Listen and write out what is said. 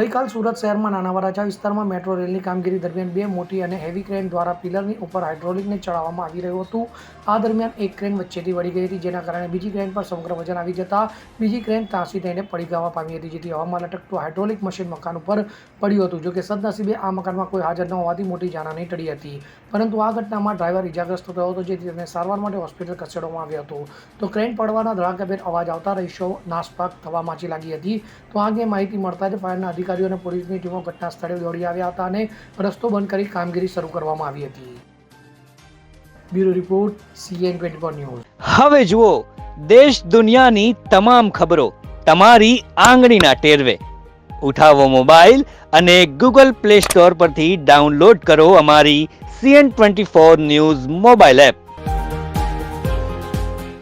ગઈકાલ સુરત શહેરમાં નાના વરાછા વિસ્તારમાં મેટ્રો રેલની કામગીરી દરમિયાન બે મોટી અને હેવી ક્રેન દ્વારા પિલરની ઉપર હાઇડ્રોલિકને ચડાવવામાં આવી રહ્યું હતું. આ દરમિયાન એક ક્રેન વચ્ચેથી વળી ગઈ હતી, જેના કારણે બીજી ક્રેન પર સમગ્ર વજન આવી જતા બીજી ક્રેન ત્રાસી થઈને પડી જવા પામી હતી, જેથી હવામાં લટકતું હાઇડ્રોલિક મશીન મકાન ઉપર પડ્યું હતું. જોકે સદનસીબે આ મકાનમાં કોઈ હાજર ન હોવાથી મોટી જાનહાની ટળી હતી. પરંતુ આ ઘટનામાં ડ્રાઈવર ઇજાગ્રસ્ત થયો હતો, જેથી તેને સારવાર માટે હોસ્પિટલ ખસેડવામાં આવ્યો હતો. તો ક્રેન પડવાના ધડાકાભેર અવાજ આવતા રહીશો નાસપાક થવા માચી લાગી હતી. તો આ અંગે માહિતી મળતા જ ફાયરના અધિકારીઓ અને પોલીસની ટીમો ઘટના સ્થળે દોડી આવ્યા હતા અને રસ્તો બંધ કરી કામગીરી શરૂ કરવામાં આવી હતી. Bureau report, CN twenty four news. હવે જુઓ, દેશ દુનિયાની તમામ ખબરો તમારી આંગળીના ટેરવે. ઉઠાવો મોબાઈલ અને ગૂગલ પ્લે સ્ટોર પરથી ડાઉનલોડ કરો અમારી CN twenty four news mobile app.